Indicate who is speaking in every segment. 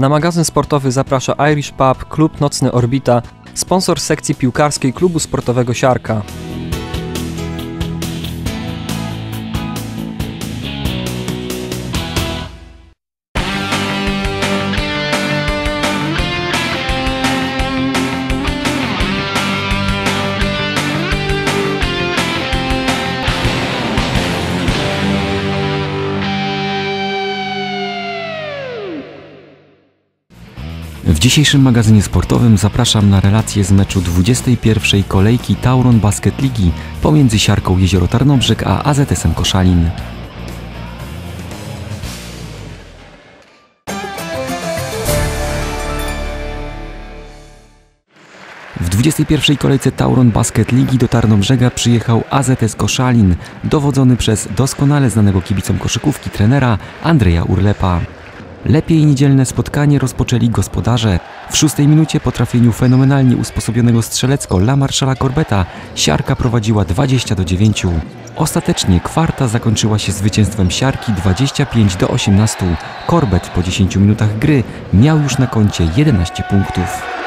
Speaker 1: Na magazyn sportowy zaprasza Irish Pub, klub nocny Orbita, sponsor sekcji piłkarskiej klubu sportowego Siarka.
Speaker 2: Dzisiejszym magazynie sportowym zapraszam na relację z meczu 21. kolejki Tauron Basket Ligi pomiędzy Siarką Jezioro Tarnobrzeg a AZS-em Koszalin. W 21. kolejce Tauron Basket Ligi do Tarnobrzega przyjechał AZS Koszalin, dowodzony przez doskonale znanego kibicom koszykówki trenera Andrzeja Urlepa. Lepiej niedzielne spotkanie rozpoczęli gospodarze. W szóstej minucie po trafieniu fenomenalnie usposobionego strzelecko La Marszala Corbeta Siarka prowadziła 20 do 9. Ostatecznie kwarta zakończyła się zwycięstwem Siarki 25 do 18. Corbet po 10 minutach gry miał już na koncie 11 punktów.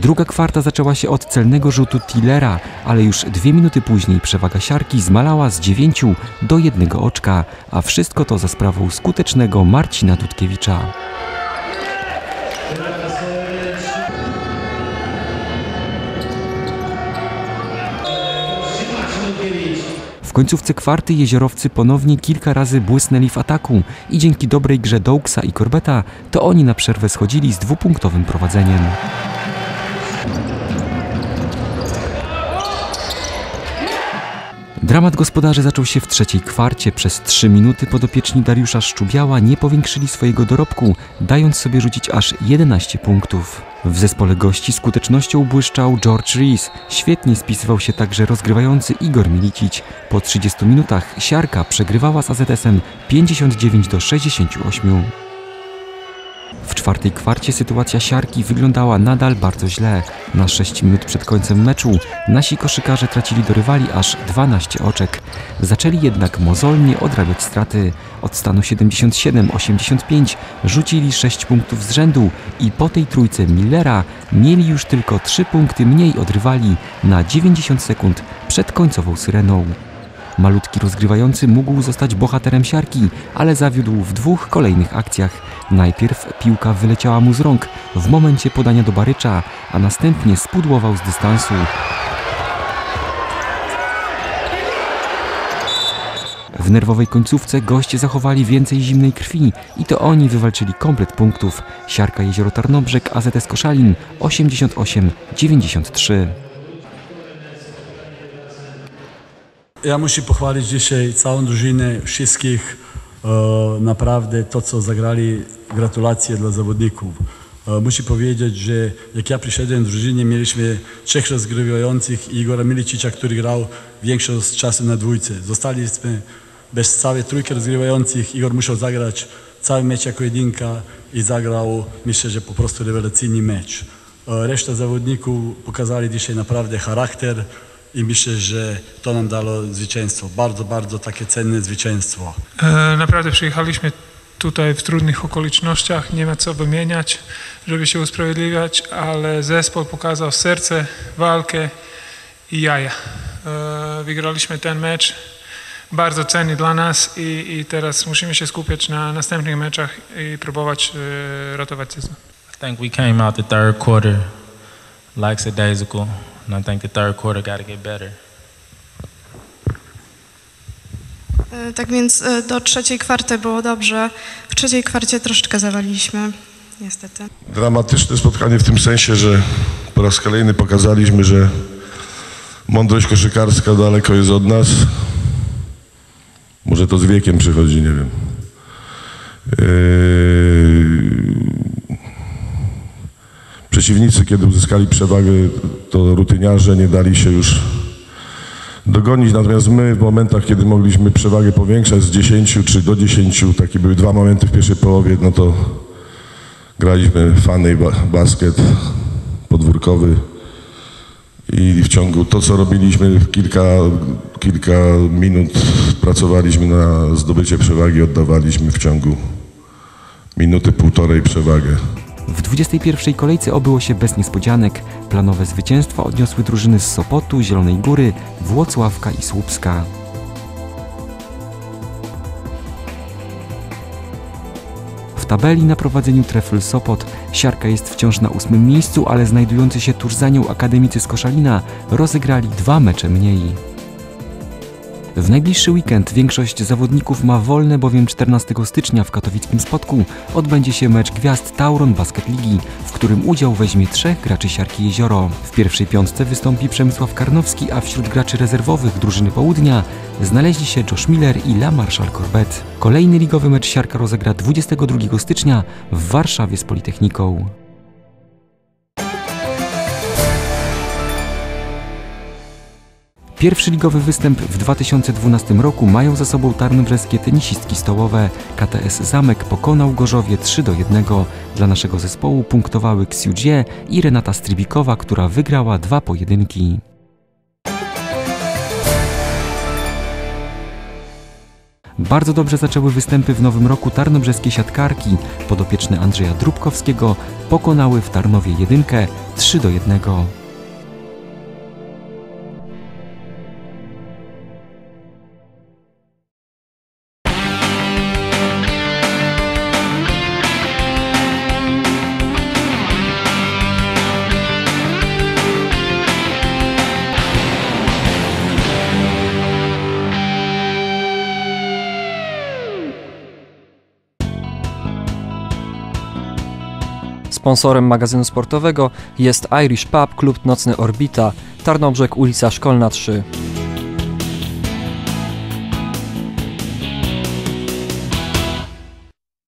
Speaker 2: Druga kwarta zaczęła się od celnego rzutu Tillera, ale już dwie minuty później przewaga siarki zmalała z 9 do jednego oczka, a wszystko to za sprawą skutecznego Marcina Dudkiewicza. W końcówce kwarty jeziorowcy ponownie kilka razy błysnęli w ataku i dzięki dobrej grze Douksa i Corbeta to oni na przerwę schodzili z dwupunktowym prowadzeniem. Dramat gospodarzy zaczął się w trzeciej kwarcie. Przez trzy minuty podopieczni Dariusza Szczubiała nie powiększyli swojego dorobku, dając sobie rzucić aż 11 punktów. W zespole gości skutecznością błyszczał George Rees. Świetnie spisywał się także rozgrywający Igor Milicic. Po 30 minutach Siarka przegrywała z AZS-em 59 do 68. W czwartej kwarcie sytuacja siarki wyglądała nadal bardzo źle. Na 6 minut przed końcem meczu nasi koszykarze tracili do rywali aż 12 oczek. Zaczęli jednak mozolnie odrabiać straty. Od stanu 77-85 rzucili 6 punktów z rzędu i po tej trójce Millera mieli już tylko 3 punkty mniej od rywali na 90 sekund przed końcową syreną. Malutki rozgrywający mógł zostać bohaterem siarki, ale zawiódł w dwóch kolejnych akcjach. Najpierw piłka wyleciała mu z rąk w momencie podania do Barycza, a następnie spudłował z dystansu. W nerwowej końcówce goście zachowali więcej zimnej krwi i to oni wywalczyli komplet punktów. Siarka Jezioro Tarnobrzeg, AZS Koszalin 88-93.
Speaker 3: Ja muszę pochwalić dzisiaj całą drużynę, wszystkich. E, naprawdę to, co zagrali, gratulacje dla zawodników. E, muszę powiedzieć, że jak ja przyszedłem do drużyny, mieliśmy trzech rozgrywających i Igora Milicicia, który grał większość czasu na dwójce. Zostaliśmy bez całej trójki rozgrywających. Igor musiał zagrać cały mecz jako jedynka i zagrał, myślę, że po prostu rewelacyjny mecz. E, Reszta zawodników pokazali dzisiaj naprawdę charakter i myślę, że to nam dało zwycięstwo. Bardzo, bardzo takie cenne zwycięstwo.
Speaker 4: E, Naprawdę przyjechaliśmy tutaj w trudnych okolicznościach, nie ma co wymieniać, żeby się usprawiedliwiać, ale zespół pokazał serce, walkę i jaja. E, Wygraliśmy ten mecz, bardzo cenny dla nas i, i teraz musimy się skupiać na następnych meczach i próbować e, ratować sezon.
Speaker 5: I think we came out the third quarter lackadaisical, and I think the third quarter got to get better.
Speaker 6: E, Tak więc e, do trzeciej kwarty było dobrze. W trzeciej kwarcie troszeczkę zawaliliśmy, niestety.
Speaker 7: Dramatyczne spotkanie w tym sensie, że po raz kolejny pokazaliśmy, że mądrość koszykarska daleko jest od nas. Może to z wiekiem przychodzi, nie wiem. Yy... Przeciwnicy, kiedy uzyskali przewagę, to rutyniarze nie dali się już dogonić, natomiast my w momentach, kiedy mogliśmy przewagę powiększać z 10 czy do 10, takie były dwa momenty w pierwszej połowie, no to graliśmy fany ba basket podwórkowy i w ciągu to, co robiliśmy w kilka kilka minut pracowaliśmy na zdobycie przewagi, oddawaliśmy w ciągu minuty, półtorej przewagę.
Speaker 2: W 21. kolejce obyło się bez niespodzianek. Planowe zwycięstwa odniosły drużyny z Sopotu, Zielonej Góry, Włocławka i Słupska. W tabeli na prowadzeniu Trefl Sopot siarka jest wciąż na ósmym miejscu, ale znajdujący się tuż za nią akademicy z Koszalina rozegrali dwa mecze mniej. W najbliższy weekend większość zawodników ma wolne, bowiem 14 stycznia w katowickim Spodku odbędzie się mecz gwiazd Tauron Basket Ligi, w którym udział weźmie trzech graczy Siarki Jezioro. W pierwszej piątce wystąpi Przemysław Karnowski, a wśród graczy rezerwowych drużyny Południa znaleźli się Josh Miller i La Marshall Corbett. Kolejny ligowy mecz Siarka rozegra 22 stycznia w Warszawie z Politechniką. Pierwszy ligowy występ w 2012 roku mają za sobą tarnobrzeskie tenisistki stołowe. KTS Zamek pokonał Gorzowie 3 do 1. Dla naszego zespołu punktowały Xiu Jie i Renata Strybikowa, która wygrała dwa pojedynki. Bardzo dobrze zaczęły występy w nowym roku tarnobrzeskie siatkarki. Podopieczne Andrzeja Drubkowskiego pokonały w Tarnowie jedynkę 3 do 1.
Speaker 1: Sponsorem magazynu sportowego jest Irish Pub, klub nocny Orbita, Tarnobrzeg, ulica Szkolna 3.